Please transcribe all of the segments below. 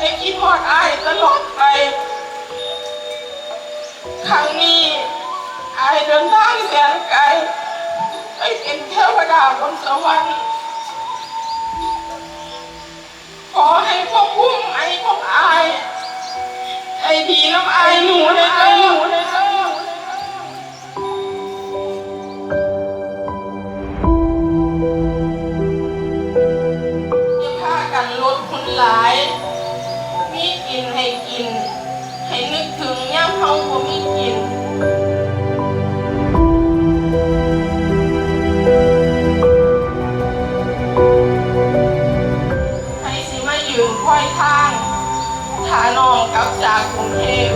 ทอดอายตลอดไป ครั้งนี้อายเดินทางแสนไกลไปเป็นเทวดาบนสวรรค์ขอให้พ่อพุ่มไอ้ขออายไอ้ดีน้ำอายหนูเลยเจ้หนูเลยเจ้าอย่าพากันลดคนหลาย กินให้กิน ให้นึกถึงย่ามเฮาบ่มีกินให้สิมายืนค่อยทางถาน้องกลับจากกรุงเทพ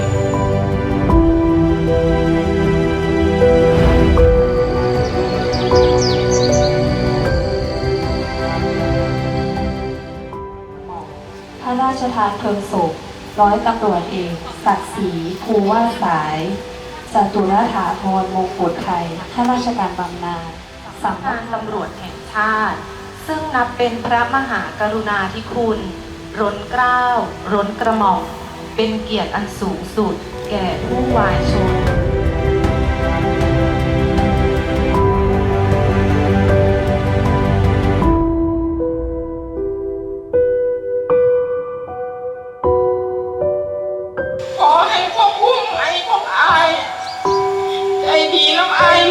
พระราชทานเพลิงศพ ร้อยตำรวจเอกศักดิ์ศรีภูว่าสายจตุรถาพรมงกุฎไทยข้าราชการบำนาญสำนักตำรวจแห่งชาติ ซึ่งนับเป็นพระมหากรุณาธิคุณร้นเกล้าร้นกระหม่อมเป็นเกียรติอันสูงสุด แก่ผู้วายชน you know I